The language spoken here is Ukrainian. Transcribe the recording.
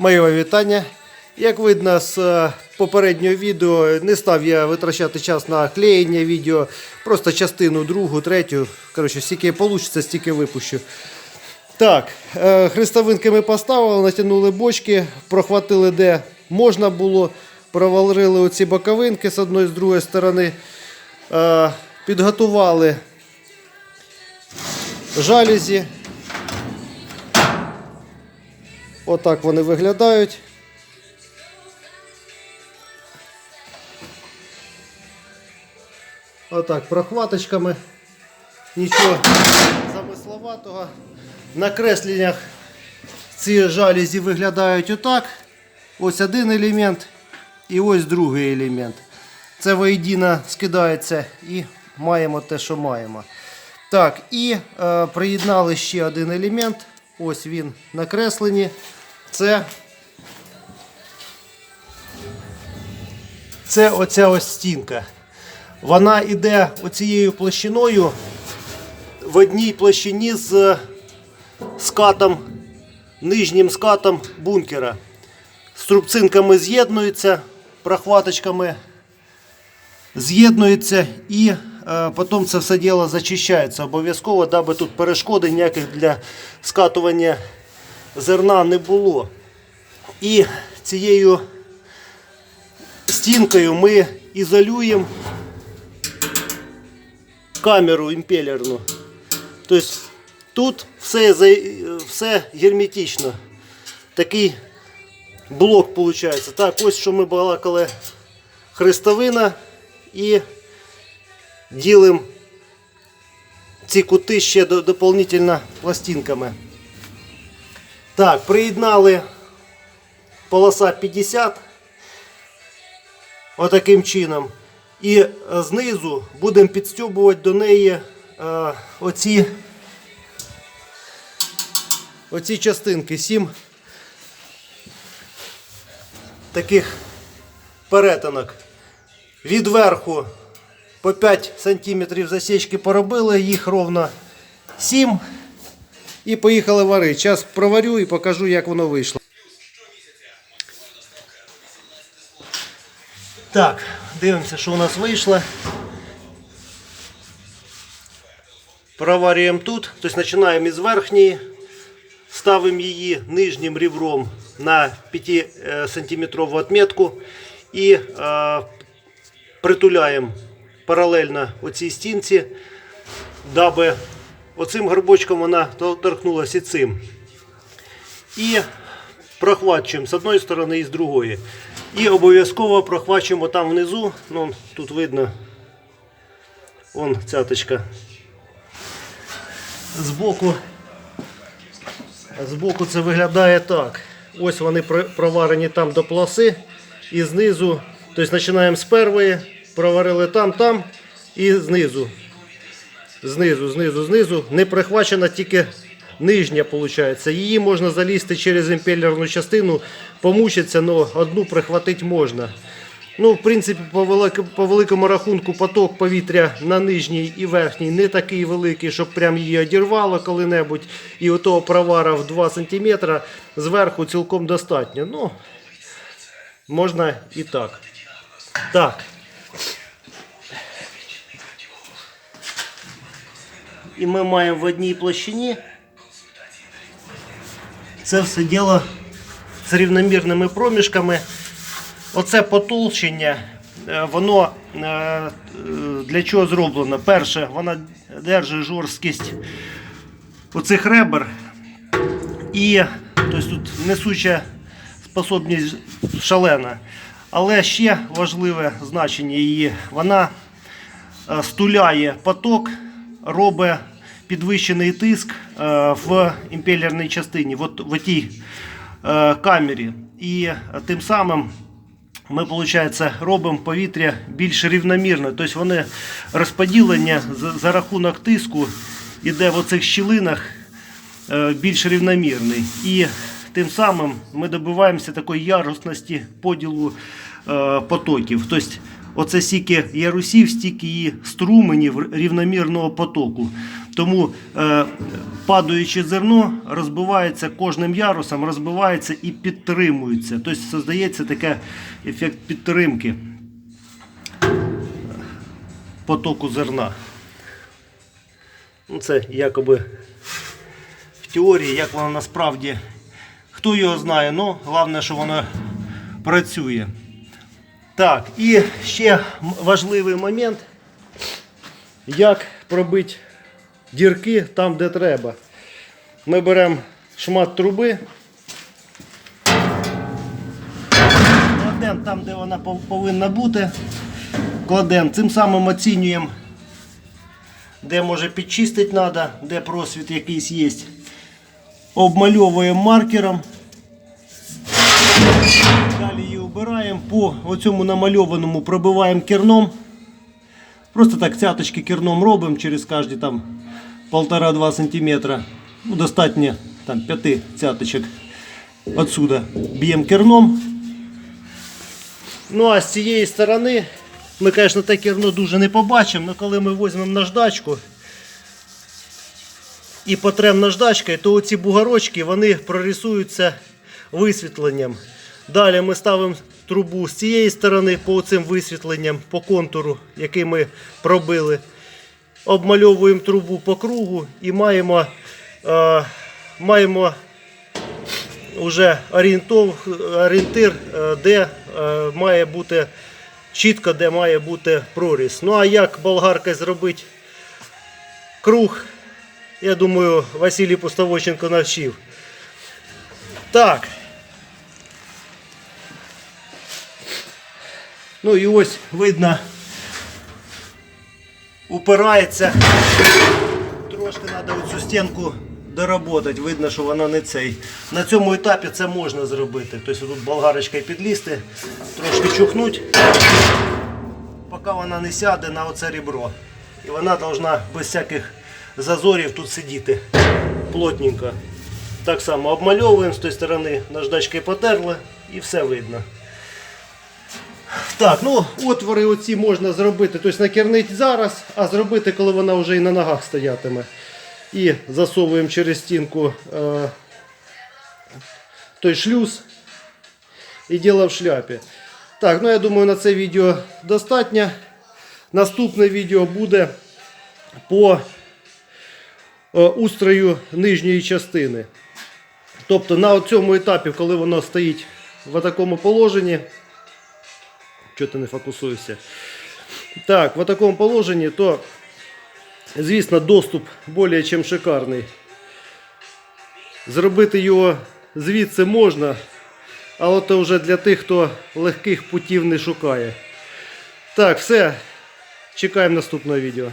Моє вітання. Як видно з е, попереднього відео, не став я витрачати час на клеєння відео, просто частину, другу, третю. Коротше, стільки вийде, стільки випущу. Так, е, хрестовинки ми поставили, натягнули бочки, прохватили де можна було, провалили оці боковинки з одної з другої сторони, е, підготували жалюзі. Отак вони виглядають. Отак, прохваточками. Нічого замисловатого. На кресленнях ці жалюзі виглядають отак. Ось один елемент і ось другий елемент. Це воєдино скидається і маємо те, що маємо. Так, і е, приєднали ще один елемент. Ось він на кресленні. Це, це оця ось стінка. Вона йде оцією площиною в одній площині з скатом, нижнім скатом бункера. Струбцинками з'єднуються, прохваточками з'єднуються і е, потім це все діло зачищається. Обов'язково, даби тут перешкоди ніяких для скатування зерна не було. І цією стінкою ми ізолюємо камеру імпелерну. Тобто тут все, все герметично. Такий блок виходить. Так, ось що ми балакали хрестовина і ділимо ці кути ще до- дополнительно пластинками. Так, приєднали полоса 50 отаким чином. І е, знизу будемо підстьобувати до неї е, оці, оці частинки. Сім таких перетинок. Від верху по 5 см засічки поробили, їх ровно 7 і поїхали варити. Зараз проварю і покажу, як воно вийшло. Так, дивимося, що у нас вийшло. Проварюємо тут, тобто починаємо із верхньої, ставимо її нижнім ребром на 5 сантиметрову отметку і е, притуляємо паралельно оцій стінці, даби оцим горбочком вона торкнулася і цим. І прохвачуємо з одної сторони і з другої. І обов'язково прохвачуємо там внизу. Ну, тут видно вон цяточка. Збоку, збоку це виглядає так. Ось вони проварені там до полоси. І знизу, тобто починаємо з першої, проварили там, там і знизу. Знизу, знизу, знизу. Не прихвачена тільки нижня, виходить. Її можна залізти через імпелерну частину, помучитися, але одну прихватити можна. Ну, в принципі, по, велик- по великому рахунку поток повітря на нижній і верхній не такий великий, щоб прям її одірвало коли-небудь. І отого провара в 2 см зверху цілком достатньо. Ну, можна і так. Так. І ми маємо в одній площині це все діло з рівномірними проміжками. Оце потолщення, е, воно е, для чого зроблено? Перше, воно держить жорсткість оцих ребер. І тобто, тут несуча способність шалена. Але ще важливе значення її, вона е, стуляє поток, робить підвищений тиск е, в імпелерній частині, от в тій е, камері. І е, тим самим ми, виходить, робимо повітря більш рівномірно. Тобто вони розподілення за, рахунок тиску іде в оцих щілинах більш рівномірний. І тим самим ми добиваємося такої ярусності поділу потоків. Тобто, оце стільки ярусів, стільки і струменів рівномірного потоку. Тому е, падаюче зерно розбивається кожним ярусом, розбивається і підтримується. Тобто создається такий ефект підтримки потоку зерна. Ну, це якоби в теорії, як воно насправді, хто його знає, ну головне, що воно працює. Так, і ще важливий момент, як пробити дірки там, де треба. Ми беремо шмат труби, кладемо там, де вона повинна бути, кладемо, цим самим оцінюємо, де може підчистити треба, де просвіт якийсь є. Обмальовуємо маркером. Обираємо, по оцьому намальованому пробиваємо керном. Просто так цяточки керном робимо через кожні там 1,5-2 см. Ну, достатньо там 5 цяточок. Отсюда б'ємо керном. Ну а з цієї сторони ми, звісно, те керно дуже не побачимо, але коли ми візьмемо наждачку і потрем наждачкою, то оці бугорочки вони прорисуються висвітленням. Далі ми ставимо трубу з цієї сторони по цим висвітленням, по контуру, який ми пробили. Обмальовуємо трубу по кругу і маємо, е, маємо вже орієнтов, орієнтир, е, де е, має бути чітко, де має бути проріз. Ну а як болгаркою зробити круг, я думаю, Василій Пустовоченко навчив. Так. Ну і ось видно, упирається. Трошки треба оцю стінку доработати. Видно, що вона не цей. На цьому етапі це можна зробити. Тобто тут болгарочкою підлізти, трошки чухнути, поки вона не сяде на оце ребро. І вона повинна без всяких зазорів тут сидіти плотненько. Так само обмальовуємо з тої сторони, наждачкою потерли і все видно. Так, ну отвори оці можна зробити, тобто накернити зараз, а зробити, коли вона вже і на ногах стоятиме. І засовуємо через стінку е, той шлюз і діло в шляпі. Так, ну я думаю, на це відео достатньо. Наступне відео буде по е, устрою нижньої частини. Тобто на цьому етапі, коли воно стоїть в такому положенні, Чого ти не фокусуєшся? Так, в такому положенні, то, звісно, доступ більш ніж шикарний. Зробити його звідси можна, але це вже для тих, хто легких путів не шукає. Так, все. Чекаємо наступного відео.